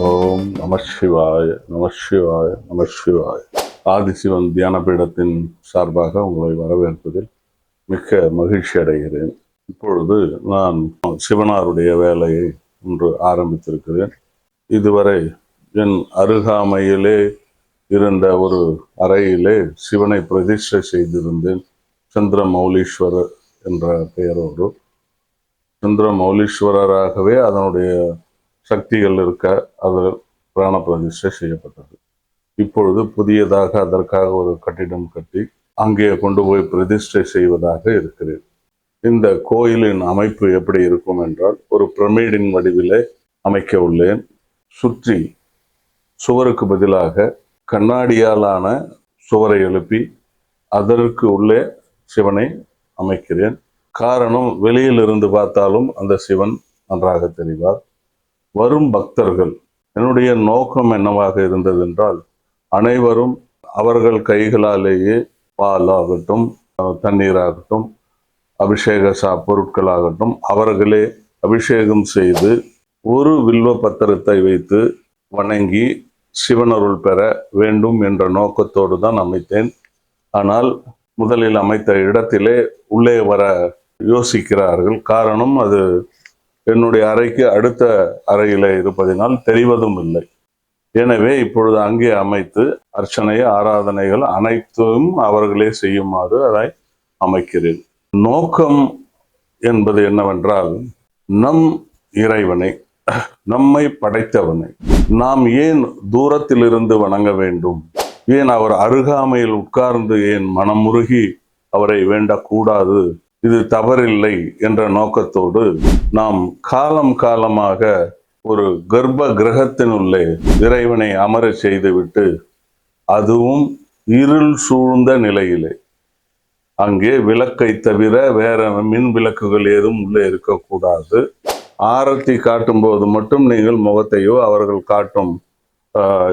ஓம் நம சிவாய நம சிவாய நம சிவாய. ஆதிசிவன் தியான பீடத்தின் சார்பாக உங்களை வரவேற்பதில் மிக்க மகிழ்ச்சி அடைகிறேன் இப்பொழுது நான் சிவனாருடைய வேலையை ஒன்று ஆரம்பித்திருக்கிறேன். இதுவரை என் அருகாமையிலே இருந்த ஒரு அறையிலே சிவனை பிரதிஷ்டை செய்திருந்தேன். சந்திர மௌலீஸ்வரர் என்ற பெயரோடு. சந்திர மௌலீஸ்வரராகவே அதனுடைய சக்திகள் இருக்க அது பிராண பிரதிஷ்டை செய்யப்பட்டது. இப்பொழுது புதியதாக அதற்காக ஒரு கட்டிடம் கட்டி அங்கே கொண்டு போய் பிரதிஷ்டை செய்வதாக இருக்கிறேன். இந்த கோயிலின் அமைப்பு எப்படி இருக்கும் என்றால் ஒரு பிரமிடின் வடிவிலே அமைக்க உள்ளேன். சுற்றி சுவருக்கு பதிலாக கண்ணாடியாலான சுவரை எழுப்பி அதற்கு உள்ளே சிவனை அமைக்கிறேன். காரணம் வெளியிலிருந்து பார்த்தாலும் அந்த சிவன் நன்றாக தெரிவார். வரும் பக்தர்கள் என்னுடைய நோக்கம் என்னவாக இருந்தது என்றால் அனைவரும் அவர்கள் கைகளாலேயே பால் ஆகட்டும் தண்ணீராகட்டும் அபிஷேக சா பொருட்களாகட்டும் அவர்களே அபிஷேகம் செய்து ஒரு வில்வ பத்திரத்தை வைத்து வணங்கி சிவனருள் பெற வேண்டும் என்ற நோக்கத்தோடு தான் அமைத்தேன். ஆனால் முதலில் அமைத்த இடத்திலே உள்ளே வர யோசிக்கிறார்கள். காரணம் அது என்னுடைய அறைக்கு அடுத்த அறையில் இருப்பதினால் தெரிவதும் இல்லை. எனவே இப்பொழுது அங்கே அமைத்து அர்ச்சனை ஆராதனைகள் அனைத்தும் அவர்களே செய்யுமாறு அதை அமைக்கிறேன். நோக்கம் என்பது என்னவென்றால் நம் இறைவனை நம்மை படைத்தவனை. நாம் ஏன் தூரத்திலிருந்து வணங்க வேண்டும்? ஏன் அவர் அருகாமையில் உட்கார்ந்து ஏன் மனமுருகி அவரை வேண்டக்கூடாது? இது தவறில்லை என்ற நோக்கத்தோடு நாம் காலம் காலமாக ஒரு கர்ப்ப கிரகத்தினுள்ளே இறைவனை அமர செய்துவிட்டு அதுவும் இருள் சூழ்ந்த நிலையிலே அங்கே விளக்கை தவிர வேற மின் விளக்குகள் ஏதும் உள்ளே இருக்கக்கூடாது. ஆரத்தி காட்டும்போது மட்டும் நீங்கள் முகத்தையோ அவர்கள் காட்டும்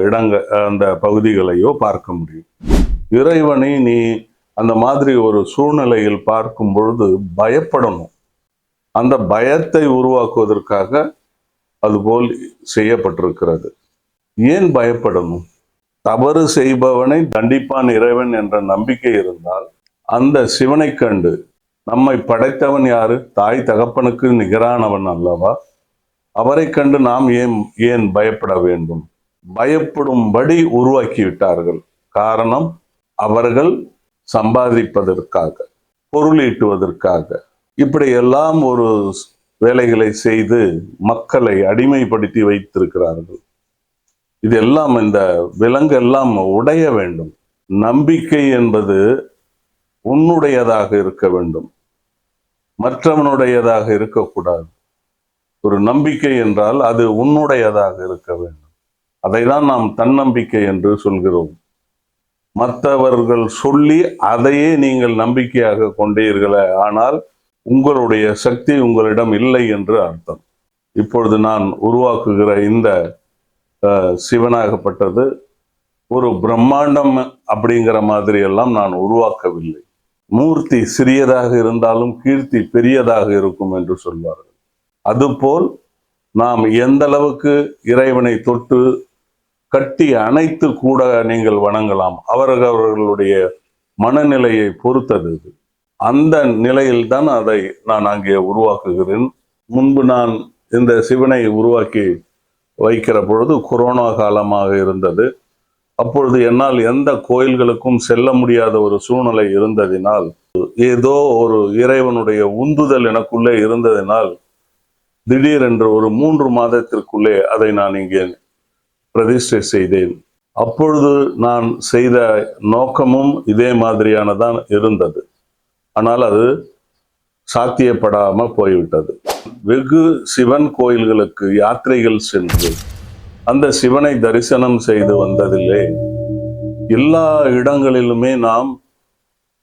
இடங்க அந்த பகுதிகளையோ பார்க்க முடியும். இறைவனை நீ அந்த மாதிரி ஒரு சூழ்நிலையில் பார்க்கும் பொழுது பயப்படணும். அந்த பயத்தை உருவாக்குவதற்காக அதுபோல் செய்யப்பட்டிருக்கிறது. ஏன் பயப்படணும்? தவறு செய்பவனை தண்டிப்பான் இறைவன் என்ற நம்பிக்கை இருந்தால் அந்த சிவனை கண்டு நம்மை படைத்தவன் யாரு? தாய் தகப்பனுக்கு நிகரானவன் அல்லவா? அவரை கண்டு நாம் ஏன் ஏன் பயப்பட வேண்டும்? பயப்படும்படி உருவாக்கி விட்டார்கள் காரணம் அவர்கள் சம்பாதிப்பதற்காக பொருளீட்டுவதற்காக இப்படி எல்லாம் ஒரு வேலைகளை செய்து மக்களை அடிமைப்படுத்தி வைத்திருக்கிறார்கள். இதெல்லாம் இந்த விலங்கெல்லாம் உடைய வேண்டும். நம்பிக்கை என்பது உன்னுடையதாக இருக்க வேண்டும். மற்றவனுடையதாக இருக்கக்கூடாது. ஒரு நம்பிக்கை என்றால் அது உன்னுடையதாக இருக்க வேண்டும். அதைதான் நாம் தன்னம்பிக்கை என்று சொல்கிறோம். மற்றவர்கள் சொல்லி அதையே நீங்கள் நம்பிக்கையாக கொண்டீர்களே ஆனால் உங்களுடைய சக்தி உங்களிடம் இல்லை என்று அர்த்தம். இப்பொழுது நான் உருவாக்குகிற இந்த சிவனாகப்பட்டது ஒரு பிரம்மாண்டம் அப்படிங்கிற மாதிரி எல்லாம் நான் உருவாக்கவில்லை. மூர்த்தி சிறியதாக இருந்தாலும் கீர்த்தி பெரியதாக இருக்கும் என்று சொல்வார்கள். அதுபோல் நாம் எந்த அளவுக்கு இறைவனை தொட்டு கட்டி அணைத்து கூட நீங்கள் வணங்கலாம் அவர்கள் அவர்களுடைய மனநிலையை பொறுத்தது இது. அந்த நிலையில்தான் அதை நான் அங்கே உருவாக்குகிறேன். முன்பு நான் இந்த சிவனை உருவாக்கி வைக்கிற பொழுது கொரோனா காலமாக இருந்தது. அப்பொழுது என்னால் எந்த கோயில்களுக்கும் செல்ல முடியாத ஒரு சூழ்நிலை இருந்ததினால் ஏதோ ஒரு இறைவனுடைய உந்துதல் எனக்குள்ளே இருந்ததினால் திடீரென்று ஒரு மூன்று மாதத்திற்குள்ளே அதை நான் இங்கே பிரதிஷ்டை செய்தேன். அப்பொழுது நான் செய்த நோக்கமும் இதே மாதிரியானதான் இருந்தது. ஆனால் அது சாத்தியப்படாமல் போய்விட்டது. வெகு சிவன் கோயில்களுக்கு யாத்திரைகள் சென்று அந்த சிவனை தரிசனம் செய்து வந்ததிலே எல்லா இடங்களிலுமே நாம்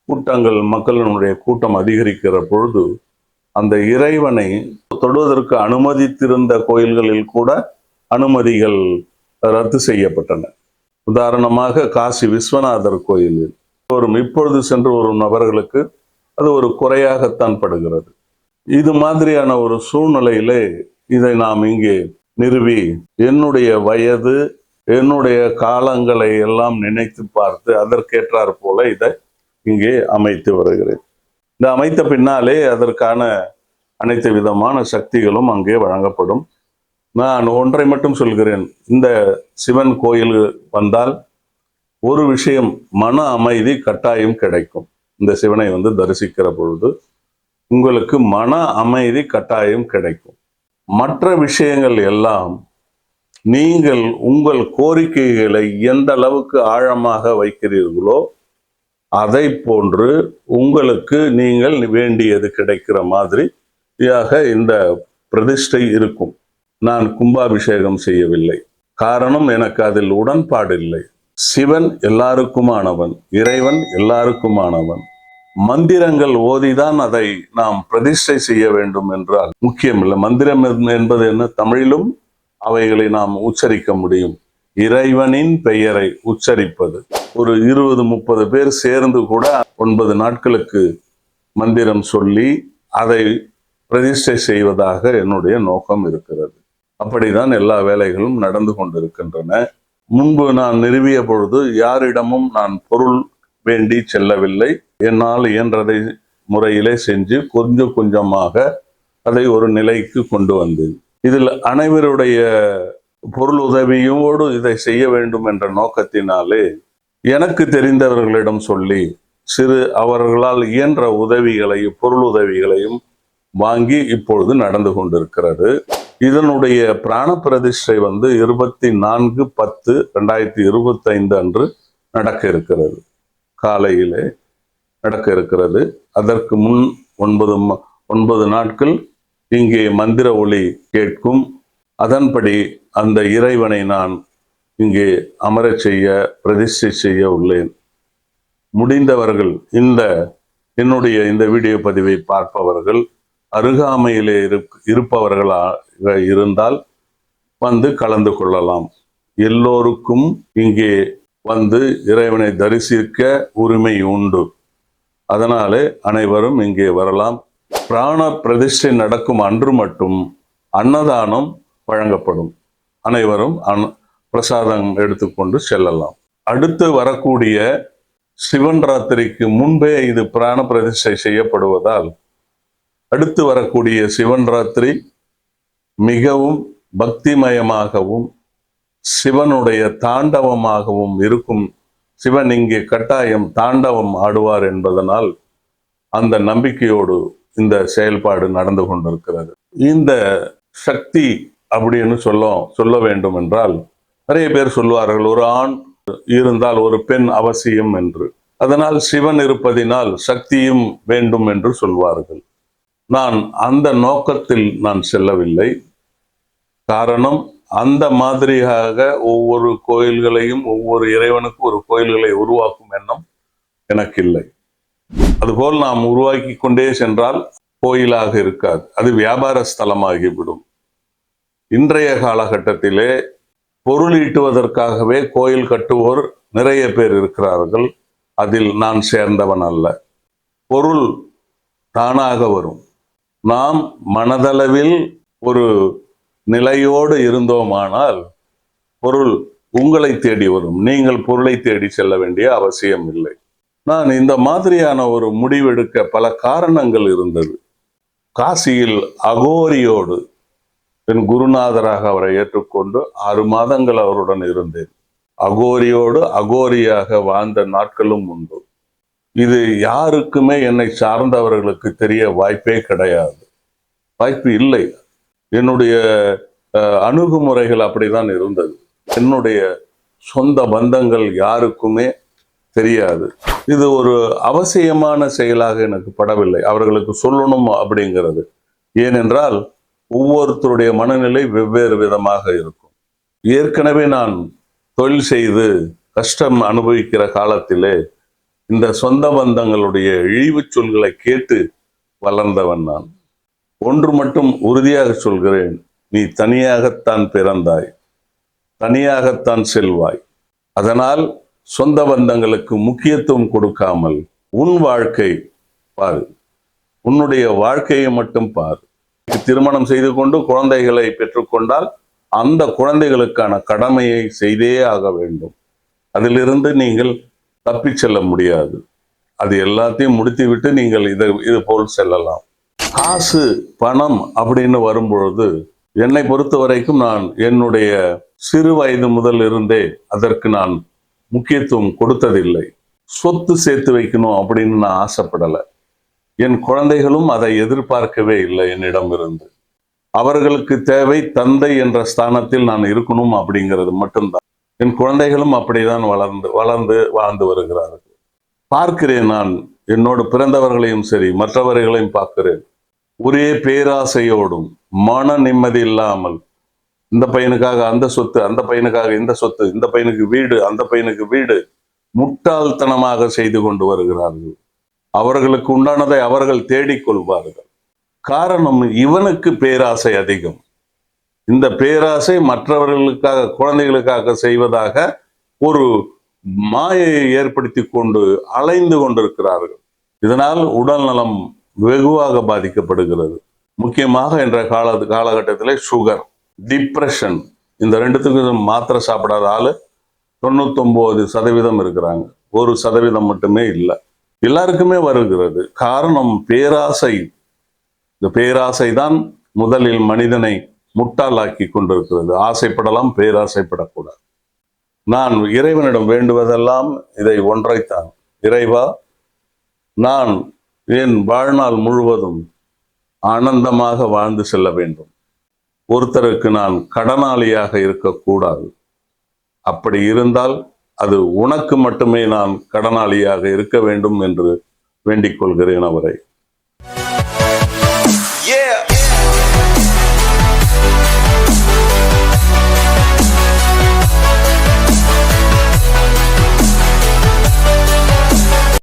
கூட்டங்கள் மக்களினுடைய கூட்டம் அதிகரிக்கிற பொழுது அந்த இறைவனை தொடுவதற்கு அனுமதித்திருந்த கோயில்களில் கூட அனுமதிகள் ரத்து செய்யப்பட்டன. உதாரணமாக காசி விஸ்வநாதர் கோயிலில் வரும் இப்பொழுது சென்று வரும் நபர்களுக்கு அது ஒரு குறையாகத்தான் படுகிறது. இது மாதிரியான ஒரு சூழ்நிலையிலே இதை நாம் இங்கே நிறுவி என்னுடைய வயது என்னுடைய காலங்களை எல்லாம் நினைத்து பார்த்து அதற்கேற்றார் போல இதை இங்கே அமைத்து வருகிறேன். இந்த அமைத்த பின்னாலே அதற்கான அனைத்து விதமான சக்திகளும் அங்கே வழங்கப்படும். நான் ஒன்றை மட்டும் சொல்கிறேன். இந்த சிவன் கோயில் வந்தால் ஒரு விஷயம் மன அமைதி கட்டாயம் கிடைக்கும். இந்த சிவனை வந்து தரிசிக்கிற பொழுது உங்களுக்கு மன அமைதி கட்டாயம் கிடைக்கும். மற்ற விஷயங்கள் எல்லாம் நீங்கள் உங்கள் கோரிக்கைகளை எந்த அளவுக்கு ஆழமாக வைக்கிறீர்களோ அதை போன்று உங்களுக்கு நீங்கள் வேண்டியது கிடைக்கிற மாதிரி இந்த பிரதிஷ்டை இருக்கும். நான் கும்பாபிஷேகம் செய்யவில்லை. காரணம் எனக்கு அதில் உடன்பாடு இல்லை சிவன் எல்லாருக்குமானவன் இறைவன் எல்லாருக்குமானவன். மந்திரங்கள் ஓதிதான் அதை நாம் பிரதிஷ்டை செய்ய வேண்டும் என்றால் முக்கியமில்லை. மந்திரம் என்பது என்ன? தமிழிலும் அவைகளை நாம் உச்சரிக்க முடியும். இறைவனின் பெயரை உச்சரிப்பது. ஒரு இருபது முப்பது பேர் சேர்ந்து கூட ஒன்பது நாட்களுக்கு மந்திரம் சொல்லி அதை பிரதிஷ்டை செய்வதாக என்னுடைய நோக்கம் இருக்கிறது. அப்படிதான் எல்லா வேலைகளும் நடந்து கொண்டிருக்கின்றன. முன்பு நான் நிறுவிய பொழுது யாரிடமும் நான் பொருள் வேண்டி செல்லவில்லை. என்னால் இயன்றதை முறையிலே செஞ்சு கொஞ்சம் கொஞ்சமாக அதை ஒரு நிலைக்கு கொண்டு வந்தேன். இதில் அனைவருடைய பொருள் உதவியோடு இதை செய்ய வேண்டும் என்ற நோக்கத்தினாலே எனக்கு தெரிந்தவர்களிடம் சொல்லி சிறு அவர்களால் இயன்ற உதவிகளையும் பொருள் உதவிகளையும் வாங்கி இப்பொழுது நடந்து கொண்டிருக்கிறது. இதனுடைய பிராண பிரதிஷ்டை வந்து இருபத்தி நான்கு பத்து ரெண்டாயிரத்தி இருபத்தைந்து அன்று நடக்க இருக்கிறது. காலையிலே நடக்க இருக்கிறது. அதற்கு முன் ஒன்பது ஒன்பது நாட்கள் இங்கே மந்திர ஒளி கேட்கும். அதன்படி அந்த இறைவனை நான் இங்கே அமரச் செய்ய பிரதிஷ்டை செய்ய உள்ளேன். முடிந்தவர்கள் இந்த என்னுடைய இந்த வீடியோ பதிவை பார்ப்பவர்கள் அருகாமையிலே இருப்பவர்களாக இருந்தால் வந்து கலந்து கொள்ளலாம். எல்லோருக்கும் இங்கே வந்து இறைவனை தரிசிக்க உரிமை உண்டு. அதனாலே அனைவரும் இங்கே வரலாம். பிராண பிரதிஷ்டை நடக்கும் அன்று மட்டும் அன்னதானம் வழங்கப்படும். அனைவரும் அன் பிரசாதம் எடுத்துக்கொண்டு செல்லலாம். அடுத்து வரக்கூடிய சிவன் ராத்திரிக்கு முன்பே இது பிராண பிரதிஷ்டை செய்யப்படுவதால் அடுத்து வரக்கூடிய சிவன் ராத்திரி மிகவும் பக்திமயமாகவும் சிவனுடைய தாண்டவமாகவும் இருக்கும். சிவன் இங்கே கட்டாயம் தாண்டவம் ஆடுவார் என்பதனால் அந்த நம்பிக்கையோடு இந்த செயல்பாடு நடந்து கொண்டிருக்கிறது. இந்த சக்தி அப்படின்னு சொல்ல சொல்ல வேண்டும் என்றால் நிறைய பேர் சொல்வார்கள் ஒரு ஆண் இருந்தால் ஒரு பெண் அவசியம் என்று. அதனால் சிவன் இருப்பதினால் சக்தியும் வேண்டும் என்று சொல்வார்கள். நான் அந்த நோக்கத்தில் நான் செல்லவில்லை. காரணம் அந்த மாதிரியாக ஒவ்வொரு கோயில்களையும் ஒவ்வொரு இறைவனுக்கு ஒரு கோயில்களை உருவாக்கும் எண்ணம் எனக்கு இல்லை அதுபோல் நாம் உருவாக்கி கொண்டே சென்றால் கோயிலாக இருக்காது. அது வியாபார ஸ்தலமாகிவிடும். இன்றைய காலகட்டத்திலே பொருள் ஈட்டுவதற்காகவே கோயில் கட்டுவோர் நிறைய பேர் இருக்கிறார்கள். அதில் நான் சேர்ந்தவன் அல்ல. பொருள் தானாக வரும். நாம் மனதளவில் ஒரு நிலையோடு இருந்தோமானால் பொருள் உங்களை தேடி வரும். நீங்கள் பொருளை தேடி செல்ல வேண்டிய அவசியம் இல்லை. நான் இந்த மாதிரியான ஒரு முடிவெடுக்க பல காரணங்கள் இருந்தது. காசியில் அகோரியோடு என் குருநாதராக அவரை ஏற்றுக்கொண்டு ஆறு மாதங்கள் அவருடன் இருந்தேன். அகோரியோடு அகோரியாக வாழ்ந்த நாட்களும் உண்டு. இது யாருக்குமே என்னை சார்ந்தவர்களுக்கு தெரிய வாய்ப்பே கிடையாது. வாய்ப்பு இல்லை. என்னுடைய அணுகுமுறைகள் அப்படிதான் இருந்தது. என்னுடைய சொந்த பந்தங்கள் யாருக்குமே தெரியாது. இது ஒரு அவசியமான செயலாக எனக்கு படவில்லை. அவர்களுக்கு சொல்லணும் அப்படிங்கிறது. ஏனென்றால் ஒவ்வொருத்தருடைய மனநிலை வெவ்வேறு விதமாக இருக்கும். ஏற்கனவே நான் தொழில் செய்து கஷ்டம் அனுபவிக்கிற காலத்திலே இந்த சொந்த பந்தங்களுடைய இழிவுச் சொல்களை கேட்டு வளர்ந்தவன் நான். ஒன்று மட்டும் உறுதியாக சொல்கிறேன். நீ தனியாகத்தான் பிறந்தாய். தனியாகத்தான் செல்வாய். அதனால் சொந்த பந்தங்களுக்கு முக்கியத்துவம் கொடுக்காமல் உன் வாழ்க்கை பார். உன்னுடைய வாழ்க்கையை மட்டும் பார். திருமணம் செய்து கொண்டு குழந்தைகளை பெற்றுக்கொண்டால் அந்த குழந்தைகளுக்கான கடமையை செய்தே ஆக வேண்டும். அதிலிருந்து நீங்கள் தப்பிச் செல்ல முடியாது. அது எல்லாத்தையும் முடித்துவிட்டு நீங்கள் இதை இது போல் செல்லலாம். காசு பணம் அப்படின்னு வரும்பொழுது என்னை பொறுத்த வரைக்கும் நான் என்னுடைய சிறு வயது முதல் இருந்தே அதற்கு நான் முக்கியத்துவம் கொடுத்ததில்லை. சொத்து சேர்த்து வைக்கணும் அப்படின்னு நான் ஆசைப்படலை. என் குழந்தைகளும் அதை எதிர்பார்க்கவே இல்லை என்னிடம் இருந்து. அவர்களுக்கு தேவை தந்தை என்ற ஸ்தானத்தில் நான் இருக்கணும் அப்படிங்கிறது மட்டும்தான். என் குழந்தைகளும் அப்படிதான் வளர்ந்து வளர்ந்து வாழ்ந்து வருகிறார்கள். பார்க்கிறேன் நான் என்னோடு பிறந்தவர்களையும் சரி மற்றவர்களையும் பார்க்கிறேன். ஒரே பேராசையோடும் மன நிம்மதி இல்லாமல் இந்த பையனுக்காக அந்த சொத்து அந்த பையனுக்காக இந்த சொத்து இந்த பையனுக்கு வீடு அந்த பையனுக்கு வீடு முட்டாள்தனமாக செய்து கொண்டு வருகிறார்கள். அவர்களுக்கு உண்டானதை அவர்கள் தேடிக் கொள்வார்கள். காரணம் இவனுக்கு பேராசை அதிகம். இந்த பேராசை மற்றவர்களுக்காக குழந்தைகளுக்காக செய்வதாக ஒரு மாயையை ஏற்படுத்தி கொண்டு அலைந்து கொண்டிருக்கிறார்கள். இதனால் உடல் நலம் வெகுவாக பாதிக்கப்படுகிறது. முக்கியமாக என்ற கால காலகட்டத்தில் சுகர் டிப்ரெஷன் இந்த ரெண்டுத்துக்கும் மாத்திரை சாப்பிடாத ஆள் தொண்ணூத்தொம்பது சதவீதம் இருக்கிறாங்க. ஒரு சதவீதம் மட்டுமே இல்லை. எல்லாருக்குமே வருகிறது. காரணம் பேராசை. இந்த பேராசை தான் முதலில் மனிதனை முட்டாளாக்கி கொண்டிருக்கிறது. ஆசைப்படலாம் பேராசைப்படக்கூடாது. நான் இறைவனிடம் வேண்டுவதெல்லாம் இதை ஒன்றைத்தான். இறைவா நான் என் வாழ்நாள் முழுவதும் ஆனந்தமாக வாழ்ந்து செல்ல வேண்டும். ஒருத்தருக்கு நான் கடனாளியாக இருக்கக்கூடாது. அப்படி இருந்தால் அது உனக்கு மட்டுமே நான் கடனாளியாக இருக்க வேண்டும் என்று வேண்டிக் கொள்கிறேன் அவரை.